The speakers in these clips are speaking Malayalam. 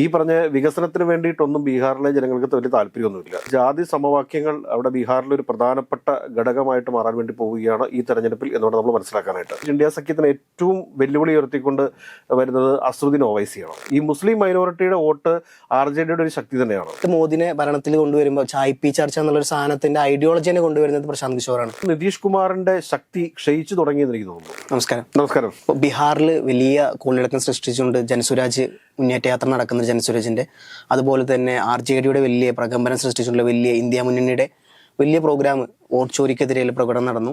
ഈ പറഞ്ഞ വികസനത്തിന് വേണ്ടിയിട്ടൊന്നും ബീഹാറിലെ ജനങ്ങൾക്ക് വലിയ താല്പര്യമൊന്നുമില്ല. ജാതി സമവാക്യങ്ങൾ അവിടെ ബീഹാറിൽ ഒരു പ്രധാനപ്പെട്ട ഘടകമായിട്ട് മാറാൻ വേണ്ടി പോവുകയാണ് ഈ തെരഞ്ഞെടുപ്പിൽ എന്നോട് നമ്മൾ മനസ്സിലാക്കാനായിട്ട്. ഇന്ത്യ സഖ്യത്തിന് ഏറ്റവും വെല്ലുവിളി ഉയർത്തിക്കൊണ്ട് വരുന്നത് അസ്രുദ്ദീൻ ഒവൈസിയാണ് ഈ മുസ്ലിം മൈനോറിറ്റിയുടെ വോട്ട് ആർ ജെ ഡിയുടെ ഒരു ശക്തി തന്നെയാണ്. മോദിനെ ഭരണത്തിൽ കൊണ്ടുവരുമ്പോൾ ചായ് പി ചർച്ച എന്നുള്ള ഒരു സാധനത്തിന്റെ ഐഡിയോളജിനെ കൊണ്ടുവരുന്നത് പ്രശാന്ത് കിഷോറാണ്. നിതീഷ് കുമാറിന്റെ ശക്തി ക്ഷയിച്ചു തുടങ്ങിയെന്ന് എനിക്ക് തോന്നുന്നു. നമസ്കാരം. നമസ്കാരം. ബീഹാറിൽ വലിയ കോളിളക്കം സൃഷ്ടിച്ചുകൊണ്ട് ജനസുരാജ് മുന്നേറ്റ യാത്ര നടക്കുന്ന ജനസുരജിന്റെ അതുപോലെ തന്നെ ആർ ജെ ഡിയുടെ വലിയ പ്രകമ്പനം സൃഷ്ടിച്ചിട്ടുള്ള വലിയ ഇന്ത്യ മുന്നണിയുടെ വലിയ പ്രോഗ്രാം വോട്ട് പ്രകടനം നടന്നു.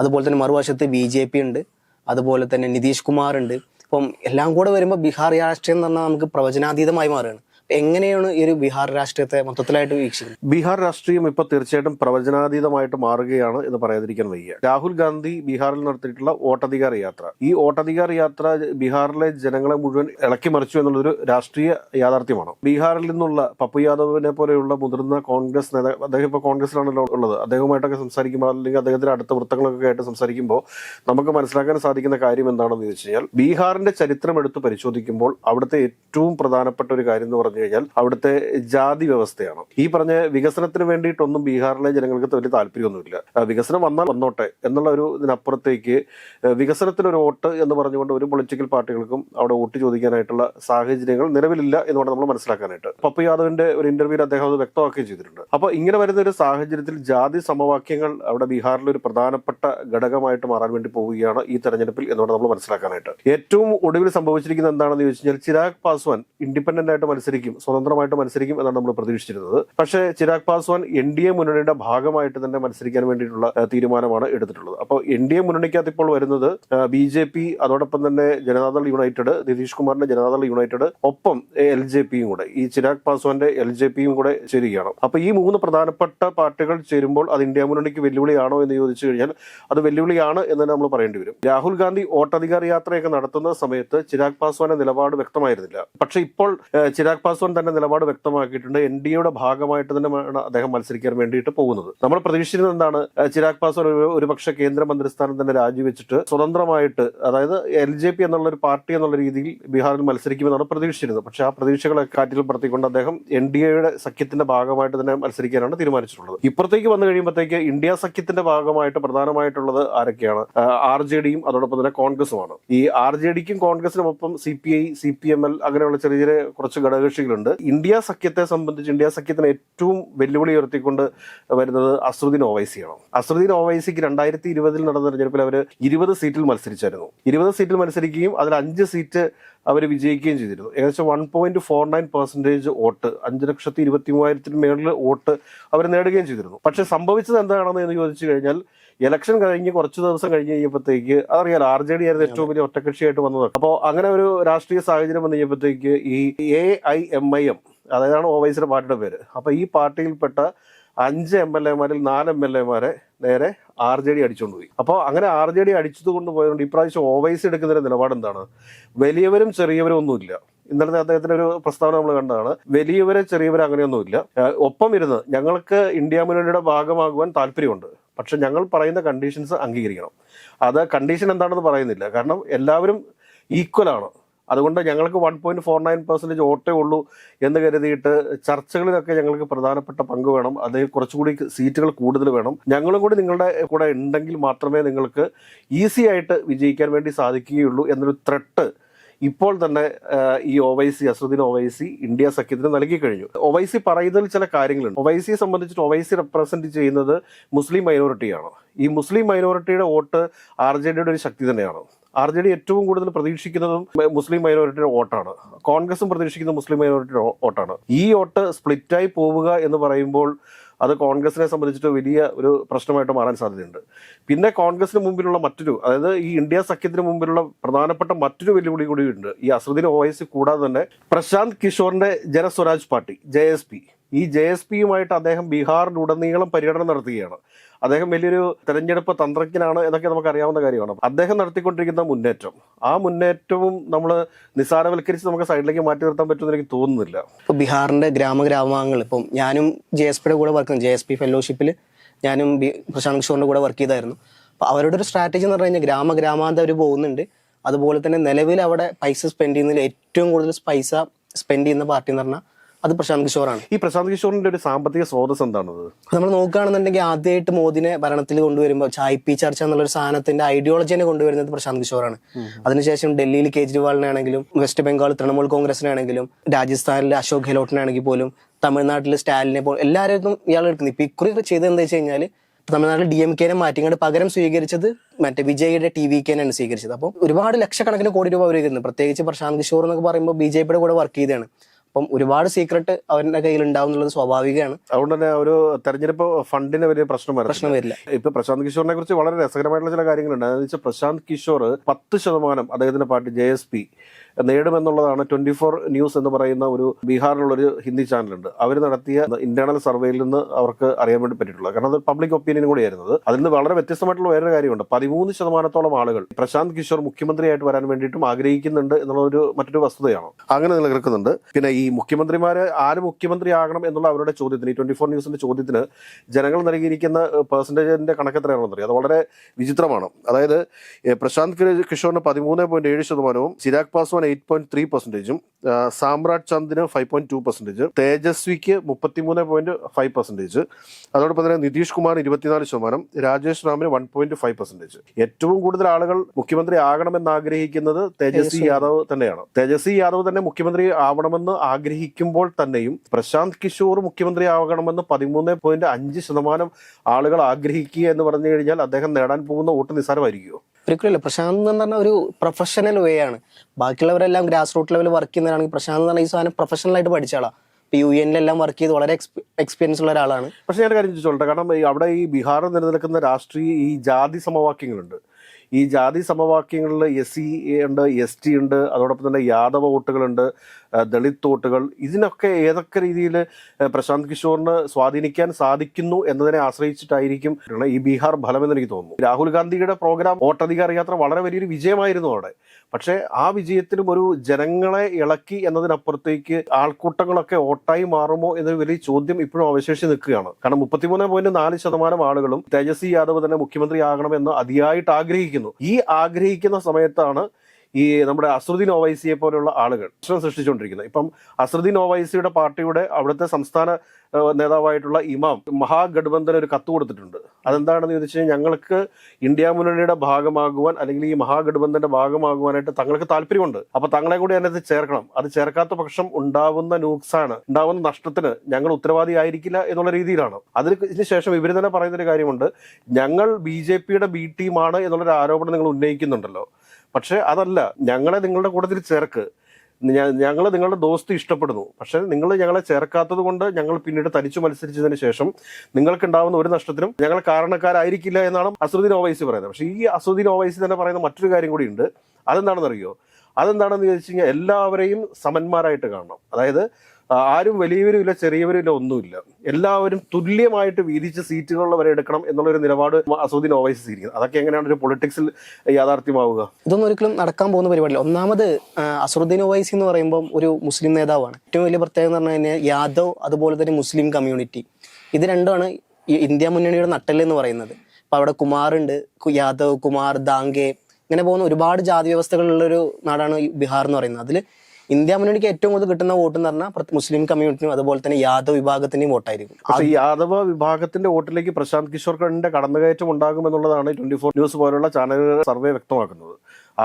അതുപോലെ തന്നെ മറുവശത്ത് ബി ജെ പി ഉണ്ട് അതുപോലെ തന്നെ നിതീഷ് കുമാർ ഉണ്ട്. ഇപ്പം എല്ലാം കൂടെ വരുമ്പോൾ ബീഹാർ രാഷ്ട്രീയം എന്ന് പറഞ്ഞാൽ നമുക്ക് പ്രവചനാതീതമായി മാറുകയാണ്. എങ്ങനെയാണ് ഈ ഒരു ബീഹാർ രാഷ്ട്രീയത്തെ മൊത്തത്തിലായിട്ട് വീക്ഷിക്കുന്നത്? ബീഹാർ രാഷ്ട്രീയം ഇപ്പൊ തീർച്ചയായിട്ടും പ്രവചനാതീതമായിട്ട് മാറുകയാണ് എന്ന് പറയാതിരിക്കാൻ വയ്യ. രാഹുൽ ഗാന്ധി ബീഹാറിൽ നടത്തിയിട്ടുള്ള വോട്ടധികാര യാത്ര. ഈ വോട്ടധികാര യാത്ര ബീഹാറിലെ ജനങ്ങളെ മുഴുവൻ ഇളക്കി മറിച്ചു എന്നുള്ളൊരു രാഷ്ട്രീയ യാഥാർത്ഥ്യമാണ്. ബീഹാറിൽ നിന്നുള്ള പപ്പു യാദവിനെ പോലെയുള്ള മുതിർന്ന കോൺഗ്രസ് നേതാവ് അദ്ദേഹം ഇപ്പോൾ കോൺഗ്രസിലാണല്ലോ ഉള്ളത്. അദ്ദേഹവുമായിട്ടൊക്കെ സംസാരിക്കുമ്പോൾ അല്ലെങ്കിൽ അദ്ദേഹത്തിന്റെ അടുത്ത വൃത്തങ്ങളൊക്കെ ആയിട്ട് സംസാരിക്കുമ്പോൾ നമുക്ക് മനസ്സിലാക്കാൻ സാധിക്കുന്ന കാര്യം എന്താണെന്ന് ചോദിച്ചു കഴിഞ്ഞാൽ ബീഹാറിന്റെ ചരിത്രം എടുത്ത് പരിശോധിക്കുമ്പോൾ അവിടുത്തെ ഏറ്റവും പ്രധാനപ്പെട്ട ഒരു കാര്യം എന്ന് പറഞ്ഞു കഴിഞ്ഞാൽ അവിടുത്തെ ജാതി വ്യവസ്ഥയാണ്. ഈ പറഞ്ഞ വികസനത്തിന് വേണ്ടിയിട്ടൊന്നും ബീഹാറിലെ ജനങ്ങൾക്ക് വലിയ താല്പര്യമൊന്നുമില്ല. വികസനം വന്നാൽ വന്നോട്ടെ എന്നുള്ള ഒരു ഇതിനപ്പുറത്തേക്ക് വികസനത്തിനൊരു വോട്ട് എന്ന് പറഞ്ഞുകൊണ്ട് ഒരു പൊളിറ്റിക്കൽ പാർട്ടികൾക്കും അവിടെ വോട്ട് ചോദിക്കാനായിട്ടുള്ള സാഹചര്യങ്ങൾ നിലവിലില്ല എന്ന് നമ്മൾ മനസ്സിലാക്കാനായിട്ട്. പപ്പു യാദവിന്റെ ഒരു ഇന്റർവ്യൂവിൽ അദ്ദേഹം അത് വ്യക്തമാക്കുകയും ചെയ്തിട്ടുണ്ട്. അപ്പോൾ ഇങ്ങനെ വരുന്ന ഒരു സാഹചര്യത്തിൽ ജാതി സമവാക്യങ്ങൾ അവിടെ ബീഹാറിൽ ഒരു പ്രധാനപ്പെട്ട ഘടകമായിട്ട് മാറാൻ വേണ്ടി പോവുകയാണ് ഈ തെരഞ്ഞെടുപ്പിൽ എന്നോട് നമ്മൾ മനസ്സിലാക്കാനായിട്ട്. ഏറ്റവും ഒടുവിൽ സംഭവിച്ചിരിക്കുന്നത് എന്താണെന്ന് ചോദിച്ചു കഴിഞ്ഞാൽ ചിരാഗ് പാസ്വാൻ ഇൻഡിപെൻഡന്റ് ആയിട്ട് മത്സരിക്കും സ്വതന്ത്രമായിട്ട് മത്സരിക്കും എന്നാണ് നമ്മൾ പ്രതീക്ഷിച്ചിരുന്നത്. പക്ഷേ Chirag Paswan N D A മുന്നണിയുടെ ഭാഗമായിട്ട് തന്നെ മത്സരിക്കാൻ വേണ്ടിയിട്ടുള്ള തീരുമാനമാണ് എടുത്തിട്ടുള്ളത്. അപ്പോൾ എൻ ഡി എ മുന്നണിക്കകത്ത് ഇപ്പോൾ വരുന്നത് ബി ജെ പി അതോടൊപ്പം തന്നെ ജനതാദൾ യുണൈറ്റഡ് നിതീഷ് കുമാറിന്റെ ജനതാദൾ യുണൈറ്റഡ് ഒപ്പം എൽ ജെ പിയും കൂടെ. ഈ ചിരാഗ് പാസ്വാന്റെ എൽ ജെ പിയും കൂടെ ചേരുകയാണ്. അപ്പൊ ഈ മൂന്ന് പ്രധാനപ്പെട്ട പാർട്ടികൾ ചേരുമ്പോൾ അത് ഇന്ത്യ മുന്നണിക്ക് വെല്ലുവിളിയാണോ എന്ന് ചോദിച്ചു കഴിഞ്ഞാൽ അത് വെല്ലുവിളിയാണ് എന്ന് തന്നെ നമ്മൾ പറയേണ്ടി വരും. രാഹുൽ ഗാന്ധി വോട്ടധികാര യാത്രയൊക്കെ നടത്തുന്ന സമയത്ത് ചിരാഗ് പാസ്വാന്റെ നിലപാട് വ്യക്തമായിരുന്നില്ല. പക്ഷെ ഇപ്പോൾ ചിരാഗ് പാസ്വാൻ തന്നെ നിലപാട് വ്യക്തമാക്കിയിട്ടുണ്ട്. എൻ ഡി എയുടെ ഭാഗമായിട്ട് തന്നെ അദ്ദേഹം മത്സരിക്കാൻ വേണ്ടിയിട്ട് പോകുന്നത്. നമ്മൾ പ്രതീക്ഷിക്കുന്നത് എന്താണ്? ചിരാഗ് പാസ്വാൻ ഒരു ഒരുപക്ഷെ കേന്ദ്ര മന്ത്രിസ്ഥാനം തന്നെ രാജിവെച്ചിട്ട് സ്വതന്ത്രമായിട്ട് അതായത് എൽ ജെ പി എന്നുള്ള ഒരു പാർട്ടി എന്നുള്ള രീതിയിൽ ബീഹാറിൽ മത്സരിക്കുമെന്നാണ് പ്രതീക്ഷിച്ചിരുന്നത്. പക്ഷെ ആ പ്രതീക്ഷകളെ കാറ്റിൽ പറത്തിക്കൊണ്ട് അദ്ദേഹം എൻ ഡി എയുടെ സഖ്യത്തിന്റെ ഭാഗമായിട്ട് തന്നെ മത്സരിക്കാനാണ് തീരുമാനിച്ചിട്ടുള്ളത്. ഇപ്പുറത്തേക്ക് വന്നു കഴിയുമ്പോഴത്തേക്ക് ഇന്ത്യ സഖ്യത്തിന്റെ ഭാഗമായിട്ട് പ്രധാനമായിട്ടുള്ളത് ആരൊക്കെയാണ്? ആർ ജെ ഡിയും അതോടൊപ്പം തന്നെ കോൺഗ്രസുമാണ്. ഈ ആർ ജെ ഡിക്കും കോൺഗ്രസിനും ഒപ്പം C P I C P M L അങ്ങനെയുള്ള ചെറിയ ചെറിയ കുറച്ച് ഘടകകക്ഷികളുണ്ട് ഇന്ത്യ സഖ്യത്തെ സംബന്ധിച്ച് ഇന്ത്യ സഖ്യത്തിന് ഏറ്റവും വെല്ലുവിളി ഉയർത്തിക്കൊണ്ട് വരുന്നത് അസ്രുദ്ദീൻ ഒവൈസിയാണ് അസ്രുദ്ദീൻ ഓവൈസിക്ക് രണ്ടായിരത്തി ഇരുപതിൽ നടന്ന തെരഞ്ഞെടുപ്പിൽ അവർ ഇരുപത് സീറ്റിൽ മത്സരിച്ചായിരുന്നു. ഇരുപത് സീറ്റിൽ മത്സരിക്കുകയും അതിൽ അഞ്ച് സീറ്റ് അവർ വിജയിക്കുകയും ചെയ്തിരുന്നു. ഏകദേശം one point four nine percentage vote അഞ്ച് ലക്ഷത്തി ഇരുപത്തി മൂവായിരത്തിന് മേളിൽ വോട്ട് അവർ നേടുകയും ചെയ്തിരുന്നു. പക്ഷെ സംഭവിച്ചത് എന്താണെന്ന് എന്ന് ചോദിച്ചു കഴിഞ്ഞാൽ ഇലക്ഷൻ കഴിഞ്ഞ് കുറച്ച് ദിവസം കഴിഞ്ഞ് കഴിഞ്ഞപ്പോഴത്തേക്ക് അതറിയാലോ ആർ ജെ ഡി ആയിരുന്നു ഏറ്റവും വലിയ ഒറ്റക്കക്ഷിയായിട്ട് വന്നത്. അപ്പോൾ അങ്ങനെ ഒരു രാഷ്ട്രീയ സാഹചര്യം വന്നു കഴിഞ്ഞപ്പോഴത്തേക്ക് ഈ A I M I M അതായതാണ് ഓവൈസിയുടെ പാർട്ടിയുടെ പേര്. അപ്പോൾ ഈ പാർട്ടിയിൽപ്പെട്ട അഞ്ച് എം എൽ എമാരിൽ നാല് എം എൽ എമാരെ നേരെ ആർ ജെ ഡി അടിച്ചുകൊണ്ട് പോയി അപ്പോൾ അങ്ങനെ ആർ ജെ ഡി അടിച്ചത് കൊണ്ട് പോയതുകൊണ്ട് ഇപ്രാവശ്യം ഓവൈസ് എടുക്കുന്നതിന്റെ നിലപാട് എന്താണ് വലിയവരും ചെറിയവരും ഒന്നുമില്ല. ഇന്നലത്തെ അദ്ദേഹത്തിന്റെ ഒരു പ്രസ്താവന നമ്മൾ കണ്ടതാണ്. വലിയവരെ ചെറിയവരെ അങ്ങനെയൊന്നുമില്ല. ഒപ്പം ഇരുന്ന് ഞങ്ങൾക്ക് ഇന്ത്യ മുന്നണിയുടെ ഭാഗമാകുവാൻ താല്പര്യമുണ്ട്. പക്ഷെ ഞങ്ങൾ പറയുന്ന കണ്ടീഷൻസ് അംഗീകരിക്കണം. അത് കണ്ടീഷൻ എന്താണെന്ന് പറയുന്നില്ല. കാരണം എല്ലാവരും ഈക്വൽ ആണ്. അതുകൊണ്ട് ഞങ്ങൾക്ക് one point four nine percentage auto ഉള്ളൂ എന്ന് കരുതിയിട്ട് ചർച്ചകളിലൊക്കെ ഞങ്ങൾക്ക് പ്രധാനപ്പെട്ട പങ്ക് വേണം. അതിൽ കുറച്ചുകൂടി സീറ്റുകൾ കൂടുതൽ വേണം. ഞങ്ങളും കൂടി നിങ്ങളുടെ കൂടെ ഉണ്ടെങ്കിൽ മാത്രമേ നിങ്ങൾക്ക് ഈസി ആയിട്ട് വിജയിക്കാൻ വേണ്ടി സാധിക്കുകയുള്ളൂ എന്നൊരു ത്രെട്ട് ഇപ്പോൾ തന്നെ ഈ ഒവൈസി അസറുദ്ദീൻ ഒവൈസി ഇന്ത്യ സഖ്യത്തിന് നൽകി കഴിഞ്ഞു. ഒവൈസി പറയുന്നതിൽ ചില കാര്യങ്ങളുണ്ട്. ഒവൈസിയെ സംബന്ധിച്ചിട്ട് ഒവൈസി റെപ്രസെന്റ് ചെയ്യുന്നത് മുസ്ലിം മൈനോറിറ്റിയാണ് ഈ മുസ്ലിം മൈനോറിറ്റിയുടെ വോട്ട് ആർ ജെ ഡിയുടെ ഒരു ശക്തി തന്നെയാണ്. ആർ ജെ ഡി ഏറ്റവും കൂടുതൽ പ്രതീക്ഷിക്കുന്നതും മുസ്ലിം മൈനോറിറ്റിയുടെ വോട്ടാണ്. കോൺഗ്രസും പ്രതീക്ഷിക്കുന്ന മുസ്ലിം മൈനോറിറ്റിയുടെ വോട്ടാണ്. ഈ വോട്ട് സ്പ്ലിറ്റായി പോവുക എന്ന് പറയുമ്പോൾ അത് കോൺഗ്രസിനെ സംബന്ധിച്ചിട്ട് വലിയ ഒരു പ്രശ്നമായിട്ട് മാറാൻ സാധ്യതയുണ്ട്. പിന്നെ കോൺഗ്രസിന് മുമ്പിലുള്ള മറ്റൊരു അതായത് ഈ ഇന്ത്യ സഖ്യത്തിന് മുമ്പിലുള്ള പ്രധാനപ്പെട്ട മറ്റൊരു വെല്ലുവിളി കൂടിയുണ്ട് ഈ അസറുദ്ദീൻ ഒവൈസി കൂടാതെ തന്നെ Prashant കിഷോറിന്റെ Jan Swaraj party J E J S പിയുമായിട്ട് അദ്ദേഹം ബീഹാറിലുടനീളം പര്യടനം നടത്തുകയാണ്. അദ്ദേഹം വലിയൊരു തെരഞ്ഞെടുപ്പ് തന്ത്രജ്ഞനാണ് എന്നൊക്കെ നമുക്ക് അറിയാവുന്ന കാര്യമാണ്. അദ്ദേഹം നടത്തിക്കൊണ്ടിരിക്കുന്ന മുന്നേറ്റം. ആ മുന്നേറ്റവും നമ്മൾ നിസ്സാരവൽക്കരിച്ച് നമുക്ക് സൈഡിലേക്ക് മാറ്റി നിർത്താൻ പറ്റുമെന്ന് എനിക്ക് തോന്നുന്നില്ല. ഇപ്പോൾ ബീഹാറിന്റെ ഗ്രാമഗ്രാമങ്ങൾ ഇപ്പം ഞാനും ജെ എസ് പിയുടെ കൂടെ വർക്ക് ജെ എസ് പി ഫെലോഷിപ്പിൽ ഞാനും പ്രശാന്ത് കിഷോറിന്റെ കൂടെ വർക്ക് ചെയ്തായിരുന്നു. അപ്പോൾ അവരുടെ ഒരു സ്ട്രാറ്റജി എന്ന് പറഞ്ഞു കഴിഞ്ഞാൽ ഗ്രാമ ഗ്രാമാന്തരം അവർ പോകുന്നുണ്ട്. അതുപോലെ തന്നെ നിലവിൽ അവിടെ പൈസ സ്പെൻഡ് ചെയ്യുന്നതിൽ ഏറ്റവും കൂടുതൽ പൈസ സ്പെൻഡ് ചെയ്യുന്ന പാർട്ടി എന്ന് പറഞ്ഞാൽ അത് പ്രശാന്ത് കിഷോറാണ്. ഈ പ്രശാന്ത് കിഷോറിന്റെ ഒരു സാമ്പത്തിക സ്രോതസ് എന്താണത്? നമ്മൾ നോക്കുകയാണെന്നുണ്ടെങ്കിൽ ആദ്യമായിട്ട് മോദിനെ ഭരണത്തിൽ കൊണ്ടുവരുമ്പോൾ ചായ് പി ചർച്ച എന്നുള്ള ഒരു സാധനത്തിന്റെ ഐഡിയോളജിനെ കൊണ്ടുവരുന്നത് പ്രശാന്ത് കിഷോറാണ്. അതിനുശേഷം ഡൽഹിയിൽ കേജ്രിവാളിനാണെങ്കിലും വെസ്റ്റ് ബംഗാൾ തൃണമൂൽ കോൺഗ്രസിനാണെങ്കിലും രാജസ്ഥാനിലെ അശോക് ഗെഹ്ലോട്ടിനാണെങ്കിൽ പോലും തമിഴ്നാട്ടിൽ സ്റ്റാലിനെ പോലും എല്ലാവരും ഇയാൾ എടുക്കുന്നത് ഇപ്പൊ ഇക്കുറി ചെയ്തത് എന്താ വെച്ച് കഴിഞ്ഞാൽ തമിഴ്നാട്ടിൽ ഡി എം കെനെ മാറ്റിങ്ങോട്ട് പകരം സ്വീകരിച്ചത് മറ്റേ വിജയുടെ ടി വി കെനാണ് സ്വീകരിച്ചത്. അപ്പോൾ ഒരുപാട് ലക്ഷക്കണക്കിന് കോടി രൂപ അവർ ചെയ്തിരുന്നു പ്രത്യേകിച്ച് പ്രശാന്ത് കിഷോർ എന്നൊക്കെ പറയുമ്പോൾ ബി ജെ പിയുടെ കൂടെ വർക്ക് ചെയ്തതാണ്. അപ്പം ഒരുപാട് സീക്രട്ട് അവരുടെ കയ്യിൽ ഉണ്ടാവും എന്നുള്ളത് സ്വാഭാവികമാണ്. അതുകൊണ്ട് തന്നെ ഒരു തെരഞ്ഞെടുപ്പ് ഫണ്ടിന് വലിയ പ്രശ്നം പ്രശ്നം വരില്ല. ഇപ്പൊ പ്രശാന്ത് കിഷോറിനെ കുറിച്ച് വളരെ രസകരമായിട്ടുള്ള ചില കാര്യങ്ങളുണ്ട്. അതെന്ന് വെച്ചാൽ പ്രശാന്ത് കിഷോർ പത്ത് ശതമാനം അദ്ദേഹത്തിന്റെ പാർട്ടി ജെ എസ് പി നേടുമെന്നുള്ളതാണ് ട്വന്റി ഫോർ ന്യൂസ് എന്ന് പറയുന്ന ഒരു ബീഹാറിലുള്ള ഒരു ഹിന്ദി ചാനലുണ്ട്. അവർ നടത്തിയ ഇന്റേണൽ സർവേയിൽ നിന്ന് അവർക്ക് അറിയാൻ വേണ്ടി പറ്റിയിട്ടുള്ളത്. കാരണം അത് പബ്ലിക് ഒപ്പീനിയൻ കൂടിയായിരുന്നത് അതിൽ നിന്ന് വളരെ വ്യത്യസ്തമായിട്ടുള്ള വേറൊരു കാര്യമുണ്ട്. പതിമൂന്ന് ശതമാനത്തോളം ആളുകൾ പ്രശാന്ത് കിഷോർ മുഖ്യമന്ത്രിയായിട്ട് വരാൻ വേണ്ടിയിട്ടും ആഗ്രഹിക്കുന്നുണ്ട് എന്നുള്ള ഒരു മറ്റൊരു വസ്തുതയാണ്. അങ്ങനെ നിലനിൽക്കുന്നുണ്ട്. പിന്നെ ഈ മുഖ്യമന്ത്രിമാര് ആര് മുഖ്യമന്ത്രിയാകണം എന്നുള്ള അവരുടെ ചോദ്യത്തിന് ഈ ട്വന്റി ഫോർ ന്യൂസിന്റെ ചോദ്യത്തിന് ജനങ്ങൾ നൽകിയിരിക്കുന്ന പെർസെന്റേജിന്റെ കണക്ക് എത്രയാണെന്ന് അറിയാം. അത് വളരെ വിചിത്രമാണ്. അതായത് പ്രശാന്ത് കിഷോറിന് പതിമൂന്ന് പോയിന്റ് ഏഴ് ശതമാനവും Chirag Paswan eight point three പെർസെന്റേജും Samrat ചന്ദിന് ഫൈവ് പോയിന്റ് ടു പെർസെന്റേജ് തേജസ്വിക്ക് മുപ്പത്തിമൂന്ന് പോയിന്റ് ഫൈവ് പെർസെന്റേജ് അതോടൊപ്പം തന്നെ നിതീഷ് കുമാർ ഇരുപത്തിനാല് ശതമാനം രാജേഷ് റാമിന് വൺ പോയിന്റ് ഫൈവ് പെർസെന്റേജ് ഏറ്റവും കൂടുതൽ ആളുകൾ മുഖ്യമന്ത്രി ആകണമെന്ന് ആഗ്രഹിക്കുന്നത് തേജസ്വി യാദവ് തന്നെയാണ്. തേജസ്വി യാദവ് തന്നെ മുഖ്യമന്ത്രി ആവണമെന്ന് ആഗ്രഹിക്കുമ്പോൾ തന്നെയും പ്രശാന്ത് കിഷോർ മുഖ്യമന്ത്രി ആകണമെന്ന് പതിമൂന്ന് പോയിന്റ് അഞ്ച് ശതമാനം ആളുകൾ ആഗ്രഹിക്കുക എന്ന് പറഞ്ഞു കഴിഞ്ഞാൽ അദ്ദേഹം നേടാൻ പോകുന്ന വോട്ട് നിസ്സാരമായിരിക്കുമോ ഒരിക്കലും പ്രശാന്ത് എന്ന് പറഞ്ഞാൽ ഒരു പ്രൊഫഷണൽ വേ ആണ്. ബാക്കിയുള്ളവരെല്ലാം ഗ്രാസ് റൂട്ട് ലെവലിൽ വർക്ക് ചെയ്യുന്നവരാണെങ്കിൽ പ്രശാന്ത് എന്ന് പറഞ്ഞ ഈ സാധനം പ്രൊഫഷണൽ ആയിട്ട് പഠിച്ച ആളാ. ഇപ്പൊ യു എല്ലാം വർക്ക് ചെയ്ത് വളരെ എക്സ്പീരിയൻസ് ഉള്ള ഒരാളാണ്. പക്ഷെ ഞാൻ കാര്യം ചോദിച്ചോട്ടെ? കാരണം അവിടെ ഈ ബീഹാറിൽ നിലനിൽക്കുന്ന രാഷ്ട്രീയ ഈ ജാതി സമവാക്യങ്ങളുണ്ട്. ഈ ജാതി സമവാക്യങ്ങളിൽ എസ് സി ഉണ്ട് എസ് ടി ഉണ്ട് അതോടൊപ്പം തന്നെ യാദവ വോട്ടുകളുണ്ട് ദളിത് തോട്ടുകൾ ഇതിനൊക്കെ ഏതൊക്കെ രീതിയിൽ പ്രശാന്ത് കിഷോറിന് സ്വാധീനിക്കാൻ സാധിക്കുന്നു എന്നതിനെ ആശ്രയിച്ചിട്ടായിരിക്കും ഈ ബീഹാർ ഫലമെന്ന് എനിക്ക് തോന്നുന്നു. രാഹുൽ ഗാന്ധിയുടെ പ്രോഗ്രാം വോട്ടധികാര യാത്ര വളരെ വലിയൊരു വിജയമായിരുന്നു അവിടെ. പക്ഷേ ആ വിജയത്തിനും ഒരു ജനങ്ങളെ ഇളക്കി എന്നതിനപ്പുറത്തേക്ക് ആൾക്കൂട്ടങ്ങളൊക്കെ വോട്ടായി മാറുമോ എന്നൊരു വലിയ ചോദ്യം ഇപ്പോഴും അവശേഷി നിൽക്കുകയാണ്. കാരണം മുപ്പത്തിമൂന്ന് പോയിന്റ് നാല് ശതമാനം ആളുകളും തേജസ്വി യാദവ് തന്നെ മുഖ്യമന്ത്രി ആകണമെന്ന് അതിയായിട്ട് ആഗ്രഹിക്കുന്നു. ഈ ആഗ്രഹിക്കുന്ന സമയത്താണ് ഈ നമ്മുടെ അസറുദ്ദീൻ ഒവൈസിയെ പോലുള്ള ആളുകൾ പ്രശ്നം സൃഷ്ടിച്ചുകൊണ്ടിരിക്കുന്നത്. ഇപ്പം അസറുദ്ദീൻ ഒവൈസിയുടെ പാർട്ടിയുടെ അവിടുത്തെ സംസ്ഥാന നേതാവായിട്ടുള്ള ഇമാം മഹാഗഡ്ബന്ധന് ഒരു കത്ത് കൊടുത്തിട്ടുണ്ട്. അതെന്താണെന്ന് ചോദിച്ചു കഴിഞ്ഞാൽ ഞങ്ങൾക്ക് ഇന്ത്യ മുന്നണിയുടെ ഭാഗമാകുവാൻ അല്ലെങ്കിൽ ഈ മഹാഗഡ്ബന്ധന്റെ ഭാഗമാകുവാനായിട്ട് തങ്ങൾക്ക് താല്പര്യമുണ്ട്. അപ്പൊ തങ്ങളെ കൂടി അതിനകത്ത് ചേർക്കണം. അത് ചേർക്കാത്ത പക്ഷം ഉണ്ടാവുന്ന നൂക്സാണ് ഉണ്ടാവുന്ന നഷ്ടത്തിന് ഞങ്ങൾ ഉത്തരവാദി ആയിരിക്കില്ല എന്നുള്ള രീതിയിലാണ്. അതിന് ശേഷം ഇവർ തന്നെ പറയുന്ന ഒരു കാര്യമുണ്ട്. ഞങ്ങൾ ബി ജെ പിയുടെ ബി ടീമാണ് എന്നുള്ളൊരു ആരോപണം നിങ്ങൾ ഉന്നയിക്കുന്നുണ്ടല്ലോ. പക്ഷെ അതല്ല ഞങ്ങളെ നിങ്ങളുടെ കൂട്ടത്തിൽ ചേർക്ക്. ഞങ്ങൾ നിങ്ങളുടെ ദോസ്ത് ഇഷ്ടപ്പെടുന്നു. പക്ഷെ നിങ്ങൾ ഞങ്ങളെ ചേർക്കാത്തത് കൊണ്ട് ഞങ്ങൾ പിന്നീട് തനിച്ചു മത്സരിച്ചതിന് ശേഷം നിങ്ങൾക്ക് ഉണ്ടാവുന്ന ഒരു നഷ്ടത്തിനും ഞങ്ങൾ കാരണക്കാരായിരിക്കില്ല എന്നാണ് അസുദ്ദീൻ ഓവൈസി പറയുന്നത്. പക്ഷേ ഈ അസുദ്ദീൻ ഓവൈസി തന്നെ പറയുന്ന മറ്റൊരു കാര്യം കൂടി ഉണ്ട്. അതെന്താണെന്ന് അറിയോ അതെന്താണെന്ന് ചോദിച്ചു കഴിഞ്ഞാൽ എല്ലാവരെയും സമന്മാരായിട്ട് കാണണം. അതായത് ആരും വലിയവരും ഇല്ല ചെറിയവരും ഇല്ല ഒന്നുമില്ല. എല്ലാവരും തുല്യമായിട്ട് വീതിച്ച് സീറ്റുകളുള്ളവരെ എടുക്കണം എന്നുള്ളൊരു നിലപാട് അസുദ്ദീൻ ഓവൈസി സ്വീകരിക്കുന്നത് അതൊക്കെ എങ്ങനെയാണ് ഒരു പൊളിറ്റിക്സിൽ യാഥാർത്ഥ്യമാവുക? ഇതൊന്നും ഒരിക്കലും നടക്കാൻ പോകുന്ന പരിപാടിയില്ല. ഒന്നാമത് അസറുദ്ദീൻ ഓവൈസി എന്ന് പറയുമ്പോൾ ഒരു മുസ്ലിം നേതാവാണ്. ഏറ്റവും വലിയ പ്രത്യേകത എന്ന് പറഞ്ഞു കഴിഞ്ഞാൽ യാദവ് അതുപോലെ തന്നെ മുസ്ലിം കമ്മ്യൂണിറ്റി ഇത് രണ്ടുമാണ് ഇന്ത്യ മുന്നണിയുടെ നട്ടൽ എന്ന് പറയുന്നത്. അപ്പൊ അവിടെ കുമാർ ഉണ്ട് യാദവ് കുമാർ ദാങ്കെ ഇങ്ങനെ പോകുന്ന ഒരുപാട് ജാതി വ്യവസ്ഥകളുള്ള ഒരു നാടാണ് ബീഹാർ എന്ന് പറയുന്നത്. അതിൽ ഇന്ത്യ മുന്നണിക്ക് ഏറ്റവും കൂടുതൽ കിട്ടുന്ന വോട്ട് എന്ന് പറഞ്ഞാൽ മുസ്ലിം കമ്മ്യൂണിറ്റിയും അതുപോലെ തന്നെ യാദവ് വിഭാഗത്തിന്റെയും വോട്ടായിരിക്കും. പക്ഷേ ഈ യാദവ വിഭാഗത്തിന്റെ വോട്ടിലേക്ക് പ്രശാന്ത് കിഷോർ കണ്ണിന്റെ കടന്നുകയറ്റം ഉണ്ടാകുമെന്നുള്ളതാണ് ട്വന്റി ഫോർ ന്യൂസ് പോലുള്ള ചാനലുകളുടെ സർവേ വ്യക്തമാക്കുന്നത്.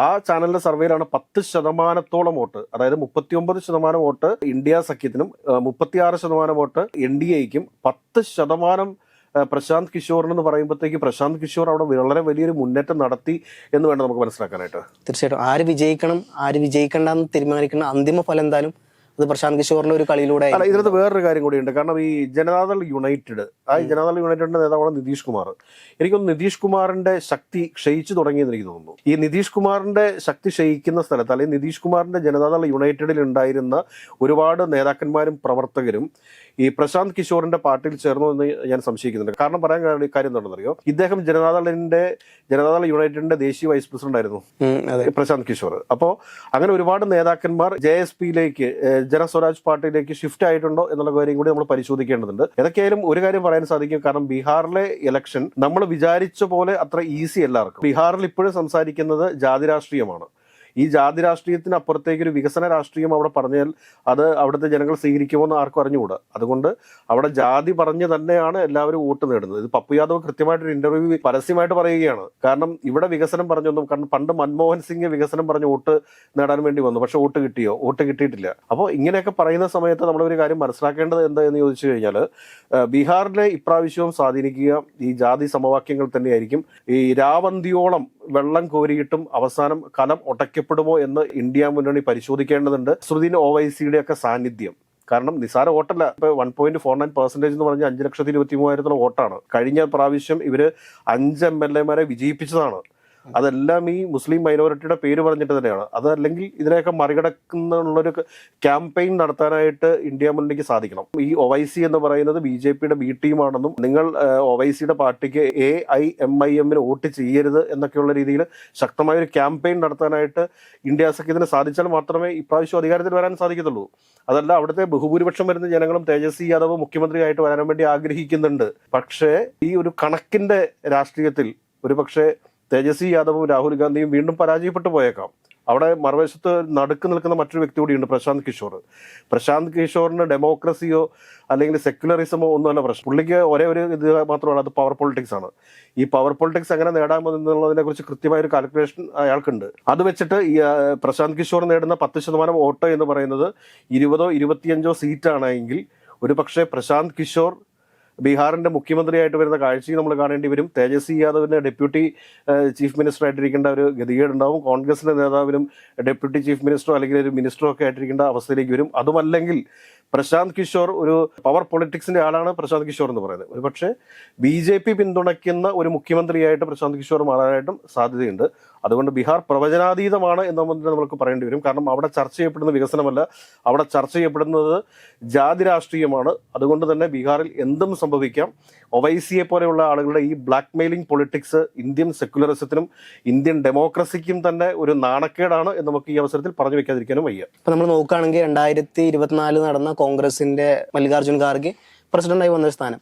ആ ചാനലിന്റെ സർവേയിലാണ് പത്ത് ശതമാനത്തോളം വോട്ട് അതായത് മുപ്പത്തിയൊമ്പത് ശതമാനം വോട്ട് ഇന്ത്യ സഖ്യത്തിനും മുപ്പത്തിയാറ് ശതമാനം വോട്ട് എൻ ഡി എക്കും പത്ത് ശതമാനം പ്രശാന്ത് കിഷോറിനെന്ന് പറയുമ്പോഴത്തേക്ക് പ്രശാന്ത് കിഷോർ അവിടെ വളരെ വലിയൊരു മുന്നേറ്റം നടത്തി എന്ന് വേണം നമുക്ക് മനസ്സിലാക്കാനായിട്ട്. തീർച്ചയായിട്ടും. ആര് വിജയിക്കണം ആര് വിജയിക്കണ്ട എന്ന് തീരുമാനിക്കുന്ന അന്തിമ ഫലം എന്തായാലും അത് പ്രശാന്ത് കിഷോറിന്റെ ഒരു കളിയിലൂടെ അല്ല. ഇതിനകത്ത് വേറൊരു കാര്യം കൂടിയുണ്ട് കാരണം ഈ ജനതാദൾ യുണൈറ്റഡ് ആ ജനതാദൾ യുണൈറ്റഡിന്റെ നേതാവാണ് നിതീഷ് കുമാർ. എനിക്കൊന്ന് നിതീഷ് കുമാറിന്റെ ശക്തി ക്ഷയിച്ചു തുടങ്ങിയെന്ന് എനിക്ക് തോന്നുന്നു. ഈ നിതീഷ് കുമാറിന്റെ ശക്തി ക്ഷയിക്കുന്ന സ്ഥലത്ത് അല്ലെങ്കിൽ നിതീഷ് കുമാറിന്റെ ജനതാദൾ യുണൈറ്റഡിൽ ഉണ്ടായിരുന്ന ഒരുപാട് നേതാക്കന്മാരും പ്രവർത്തകരും ഈ പ്രശാന്ത് കിഷോറിന്റെ പാർട്ടിയിൽ ചേർന്നു എന്ന് ഞാൻ സംശയിക്കുന്നുണ്ട്. കാരണം പറയാൻ കാര്യം എന്താണെന്നറിയോ? ഇദ്ദേഹം ജനതാദളിന്റെ ജനതാദൾ യുണൈറ്റഡിന്റെ ദേശീയ വൈസ് പ്രസിഡന്റ് ആയിരുന്നു. പ്രശാന്ത് കിഷോർ. അപ്പോൾ അങ്ങനെ ഒരുപാട് നേതാക്കന്മാർ ജെ എസ് പിയിലേക്ക് ജനസ്വരാജ് പാർട്ടിയിലേക്ക് ഷിഫ്റ്റ് ആയിട്ടുണ്ടോ എന്നുള്ള കാര്യം കൂടി നമ്മൾ പരിശോധിക്കേണ്ടതുണ്ട്. ഏതൊക്കെയായാലും ഒരു കാര്യം പറയാൻ സാധിക്കും. കാരണം ബീഹാറിലെ ഇലക്ഷൻ നമ്മൾ വിചാരിച്ച പോലെ അത്ര ഈസി എല്ലാവർക്കും ബീഹാറിൽ ഇപ്പോഴും സംസാരിക്കുന്നത് ജാതി രാഷ്ട്രീയമാണ്. ഈ ജാതി രാഷ്ട്രീയത്തിന് അപ്പുറത്തേക്ക് ഒരു വികസന രാഷ്ട്രീയം അവിടെ പറഞ്ഞാൽ അത് അവിടുത്തെ ജനങ്ങൾ സ്വീകരിക്കുമോ എന്ന് ആർക്കും അറിഞ്ഞുകൂടാ. അതുകൊണ്ട് അവിടെ ജാതി പറഞ്ഞ് തന്നെയാണ് എല്ലാവരും വോട്ട് നേടുന്നത്. ഇത് പപ്പു യാദവ് കൃത്യമായിട്ടൊരു ഇന്റർവ്യൂ പരസ്യമായിട്ട് പറയുകയാണ്. കാരണം ഇവിടെ വികസനം പറഞ്ഞൊന്നും കാരണം പണ്ട് മൻമോഹൻ സിംഗ് വികസനം പറഞ്ഞ് വോട്ട് നേടാൻ വേണ്ടി വന്നു. പക്ഷെ വോട്ട് കിട്ടിയോ? വോട്ട് കിട്ടിയിട്ടില്ല. അപ്പോൾ ഇങ്ങനെയൊക്കെ പറയുന്ന സമയത്ത് നമ്മളൊരു കാര്യം മനസ്സിലാക്കേണ്ടത് എന്താ എന്ന് ചോദിച്ചു കഴിഞ്ഞാൽ ബീഹാറിലെ ഇപ്രാവശ്യവും സ്വാധീനിക്കുക ഈ ജാതി സമവാക്യങ്ങൾ തന്നെയായിരിക്കും. ഈ രാവന്തിയോളം വെള്ളം കോരിയിട്ടും അവസാനം കലം ഒട്ടയ്ക്കപ്പെടുമോ എന്ന് ഇന്ത്യ മുന്നണി പരിശോധിക്കേണ്ടതുണ്ട്. സ്മൃതിന് ഒ വൈ സിയുടെ ഒക്കെ സാന്നിധ്യം. കാരണം നിസാര വോട്ടല്ല. ഇപ്പൊ one point four nine percentage എന്ന് പറഞ്ഞാൽ അഞ്ച് ലക്ഷത്തി ഇരുപത്തി മൂവായിരത്തോളം വോട്ടാണ്. കഴിഞ്ഞ പ്രാവശ്യം ഇവർ അഞ്ച് എം എൽ എമാരെ വിജയിപ്പിച്ചതാണ്. അതെല്ലാം ഈ മുസ്ലിം മൈനോറിറ്റിയുടെ പേര് പറഞ്ഞിട്ട് തന്നെയാണ്. അതല്ലെങ്കിൽ ഇതിനെയൊക്കെ മറികടക്കുന്നുള്ളൊരു ക്യാമ്പയിൻ നടത്താനായിട്ട് ഇന്ത്യ മുന്നണിക്ക് സാധിക്കണം. ഈ ഒവൈസി എന്ന് പറയുന്നത് ബി ജെ പിയുടെ ബി ടീമാണെന്നും നിങ്ങൾ ഒവൈസിയുടെ പാർട്ടിക്ക് എ ഐ എം ഐ എമ്മിന് വോട്ട് ചെയ്യരുത് എന്നൊക്കെയുള്ള രീതിയിൽ ശക്തമായ ഒരു ക്യാമ്പയിൻ നടത്താനായിട്ട് ഇന്ത്യ സഖ്യത്തിന് സാധിച്ചാൽ മാത്രമേ ഇപ്രാവശ്യം അധികാരത്തിൽ വരാൻ സാധിക്കത്തുള്ളൂ. അതല്ല അവിടുത്തെ ബഹുഭൂരിപക്ഷം വരുന്ന ജനങ്ങളും തേജസ്വി യാദവ് മുഖ്യമന്ത്രിയായിട്ട് വരാൻ വേണ്ടി ആഗ്രഹിക്കുന്നുണ്ട്. പക്ഷേ ഈ ഒരു കണക്കിന്റെ രാഷ്ട്രീയത്തിൽ ഒരു പക്ഷേ തേജസ്വി യാദവും രാഹുൽ ഗാന്ധിയും വീണ്ടും പരാജയപ്പെട്ടു പോയേക്കാം. അവിടെ മറുവശത്ത് നടുക്ക് നിൽക്കുന്ന മറ്റൊരു വ്യക്തി കൂടിയുണ്ട് പ്രശാന്ത് കിഷോർ. പ്രശാന്ത് കിഷോറിന് ഡെമോക്രസിയോ അല്ലെങ്കിൽ സെക്യുലറിസമോ ഒന്നുമല്ല പ്രശ്നം. പുള്ളിക്ക് ഒരേ ഒരു ഇത് മാത്രമാണ് അത് പവർ പൊളിറ്റിക്സ് ആണ്. ഈ പവർ പൊളിറ്റിക്സ് എങ്ങനെ നേടാമെന്നുള്ളതിനെ കുറിച്ച് കൃത്യമായ ഒരു കാൽക്കുലേഷൻ അയാൾക്കുണ്ട്. അത് വെച്ചിട്ട് ഈ പ്രശാന്ത് കിഷോർ നേടുന്ന പത്ത് ശതമാനം വോട്ട് എന്ന് പറയുന്നത് ഇരുപതോ ഇരുപത്തിയഞ്ചോ സീറ്റാണെങ്കിൽ ഒരു പക്ഷേ പ്രശാന്ത് കിഷോർ ബീഹാറിന്റെ മുഖ്യമന്ത്രിയായിട്ട് വരുന്ന കാഴ്ചയും നമ്മൾ കാണേണ്ടി വരും. തേജസ്വി യാദവിന് ഡെപ്യൂട്ടി ചീഫ് മിനിസ്റ്റർ ആയിട്ടിരിക്കേണ്ട ഒരു ഗതികേടുണ്ടാവും. കോൺഗ്രസിന്റെ നേതാവിനും ഡെപ്യൂട്ടി ചീഫ് മിനിസ്റ്ററോ അല്ലെങ്കിൽ ഒരു മിനിസ്റ്ററോ ഒക്കെ ആയിട്ടിരിക്കേണ്ട അവസ്ഥയിലേക്ക് വരും. അതുമല്ലെങ്കിൽ പ്രശാന്ത് കിഷോർ ഒരു പവർ പൊളിറ്റിക്സിന്റെ ആളാണ് പ്രശാന്ത് കിഷോർ എന്ന് പറയുന്നത്. ഒരു പക്ഷേ ബി ജെ പി പിന്തുണയ്ക്കുന്ന ഒരു മുഖ്യമന്ത്രിയായിട്ട് പ്രശാന്ത് കിഷോർ മാറാനായിട്ടും സാധ്യതയുണ്ട്. അതുകൊണ്ട് ബീഹാർ പ്രവചനാതീതമാണ് എന്ന് നമുക്ക് പറയേണ്ടി വരും. കാരണം അവിടെ ചർച്ച ചെയ്യപ്പെടുന്ന വികസനമല്ല. അവിടെ ചർച്ച ചെയ്യപ്പെടുന്നത് ജാതി രാഷ്ട്രീയമാണ്. അതുകൊണ്ട് തന്നെ ബീഹാറിൽ എന്തും സംഭവിക്കാം. ഒവൈസിയെ പോലെയുള്ള ആളുകളുടെ ഈ ബ്ലാക്ക് മെയിലിംഗ് പൊളിറ്റിക്സ് ഇന്ത്യൻ സെക്യുലറിസത്തിനും ഇന്ത്യൻ ഡെമോക്രസിക്കും തന്നെ ഒരു നാണക്കേടാണ് എന്ന് നമുക്ക് ഈ അവസരത്തിൽ പറഞ്ഞു വെക്കാതിരിക്കാനും വയ്യ. നമ്മൾ നോക്കുകയാണെങ്കിൽ രണ്ടായിരത്തി ഇരുപത്തിനാല് നടന്ന കോൺഗ്രസിന്റെ മല്ലികാർജുൻ ഖാർഗെ പ്രസിഡന്റായി വന്ന സ്ഥാനം.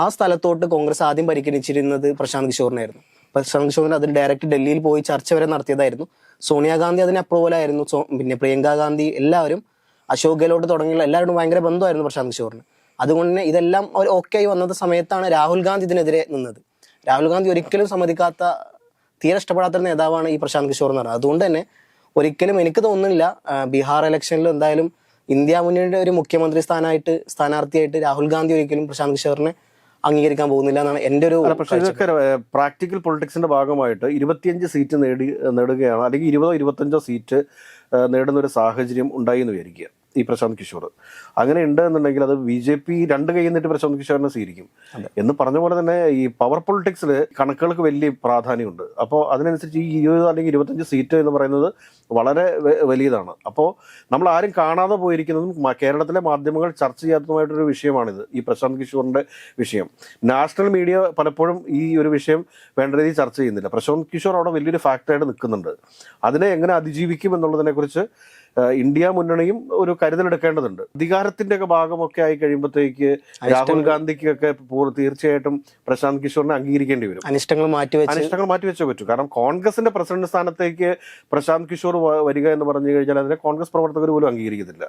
ആ സ്ഥലത്തോട്ട് കോൺഗ്രസ് ആദ്യം പരിഗണിച്ചിരുന്നത് പ്രശാന്ത് കിഷോറിനായിരുന്നു. പ്രശാന്ത് കിഷോറിന് അതിൽ ഡയറക്റ്റ് ഡൽഹിയിൽ പോയി ചർച്ച വരെ നടത്തിയതായിരുന്നു. സോണിയാഗാന്ധി അതിന് അപ്രൂവൽ ആയിരുന്നു പിന്നെ പ്രിയങ്ക ഗാന്ധി എല്ലാവരും അശോക് ഗെഹ്ലോട്ട് തുടങ്ങിയുള്ള എല്ലാവരോടും ഭയങ്കര ബന്ധമായിരുന്നു പ്രശാന്ത് കിഷോറിന്. അതുകൊണ്ട് തന്നെ ഇതെല്ലാം ഒരു ഓക്കെ ആയി വന്നത് സമയത്താണ് രാഹുൽ ഗാന്ധി ഇതിനെതിരെ നിന്നത്. രാഹുൽ ഗാന്ധി ഒരിക്കലും സമ്മതിക്കാത്ത തീരെ ഇഷ്ടപ്പെടാത്ത നേതാവാണ് ഈ പ്രശാന്ത് കിഷോർ എന്ന് പറയുന്നത്. അതുകൊണ്ട് തന്നെ ഒരിക്കലും എനിക്ക് തോന്നുന്നില്ല ബീഹാർ ഇലക്ഷനിൽ എന്തായാലും ഇന്ത്യ മുന്നണിയുടെ ഒരു മുഖ്യമന്ത്രി സ്ഥാനമായിട്ട് സ്ഥാനാർത്ഥിയായിട്ട് രാഹുൽ ഗാന്ധി ഒരിക്കലും പ്രശാന്ത് കിഷോറിനെ അംഗീകരിക്കാൻ പോകുന്നില്ല എന്നാണ് എന്റെ ഒരു അല്ല പക്ഷേ ഇതൊക്കെ പ്രാക്ടിക്കൽ പൊളിറ്റിക്സിന്റെ ഭാഗമായിട്ട് ഇരുപത്തിയഞ്ച് സീറ്റ് നേടി നേടുകയാണ് അല്ലെങ്കിൽ ഇരുപതോ ഇരുപത്തഞ്ചോ സീറ്റ് നേടുന്ന ഒരു സാഹചര്യം ഉണ്ടായി എന്ന് വിചാരിക്കുക. ഈ പ്രശാന്ത് കിഷോർ. അങ്ങനെ ഉണ്ട് എന്നുണ്ടെങ്കിൽ അത് ബി ജെ പി രണ്ട് കൈ നിന്നിട്ട് പ്രശാന്ത് കിഷോറിനെ സ്വീകരിക്കും. എന്ന് പറഞ്ഞ പോലെ തന്നെ ഈ പവർ പൊളിറ്റിക്സിൽ കണക്കുകൾക്ക് വലിയ പ്രാധാന്യമുണ്ട്. അപ്പോൾ അതിനനുസരിച്ച് ഈ ഇരുപത് അല്ലെങ്കിൽ ഇരുപത്തഞ്ച് സീറ്റ് എന്ന് പറയുന്നത് വളരെ വലിയതാണ്. അപ്പോൾ നമ്മൾ ആരും കാണാതെ പോയിരിക്കുന്നതും കേരളത്തിലെ മാധ്യമങ്ങൾ ചർച്ച ചെയ്യാത്തതുമായിട്ടൊരു വിഷയമാണിത്. ഈ പ്രശാന്ത് കിഷോറിന്റെ വിഷയം. നാഷണൽ മീഡിയ പലപ്പോഴും ഈ ഒരു വിഷയം വേണ്ട രീതിയിൽ ചർച്ച ചെയ്യുന്നില്ല. പ്രശാന്ത് കിഷോർ അവിടെ വലിയൊരു ഫാക്ടറായിട്ട് നിൽക്കുന്നുണ്ട്. അതിനെ എങ്ങനെ അതിജീവിക്കും എന്നുള്ളതിനെ കുറിച്ച് ഇന്ത്യ മുന്നണിയും ഒരു കരുതലെടുക്കേണ്ടതുണ്ട്. അധികാരത്തിന്റെ ഒക്കെ ഭാഗമൊക്കെ ആയി കഴിയുമ്പോഴത്തേക്ക് രാഹുൽ ഗാന്ധിക്കൊക്കെ തീർച്ചയായിട്ടും പ്രശാന്ത് കിഷോറിനെ അംഗീകരിക്കേണ്ടി വരും. അനിഷ്ടങ്ങൾ മാറ്റിവെച്ച് അനിഷ്ടങ്ങൾ മാറ്റിവെച്ചേ പറ്റൂ. കാരണം കോൺഗ്രസിന്റെ പ്രസിഡന്റ് സ്ഥാനത്തേക്ക് പ്രശാന്ത് കിഷോർ വരിക എന്ന് പറഞ്ഞു കഴിഞ്ഞാൽ അതിനെ കോൺഗ്രസ് പ്രവർത്തകർ പോലും അംഗീകരിക്കത്തില്ല.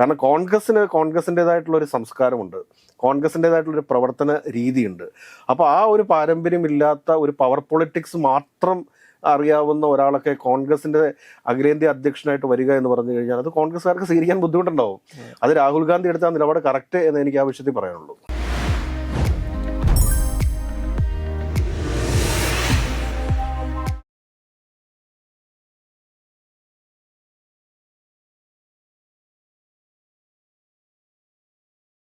കാരണം കോൺഗ്രസിന് കോൺഗ്രസിന്റെതായിട്ടുള്ള ഒരു സംസ്കാരമുണ്ട്. കോൺഗ്രസിന്റെതായിട്ടുള്ള ഒരു പ്രവർത്തന രീതിയുണ്ട്. അപ്പോൾ ആ ഒരു പാരമ്പര്യമില്ലാത്ത ഒരു പവർ പൊളിറ്റിക്സ് മാത്രം അറിയാവുന്ന ഒരാളൊക്കെ കോൺഗ്രസിന്റെ അഖിലേന്ത്യാ അധ്യക്ഷനായിട്ട് വരിക എന്ന് പറഞ്ഞു കഴിഞ്ഞാൽ അത് കോൺഗ്രസ്സുകാർക്ക് സ്വീകരിക്കാൻ ബുദ്ധിമുട്ടുണ്ടാവും. അത് രാഹുൽ ഗാന്ധി എടുത്ത നിലപാട് കറക്റ്റ് എന്ന് എനിക്ക് ആ വിഷയത്തിൽ പറയാനുള്ളൂ.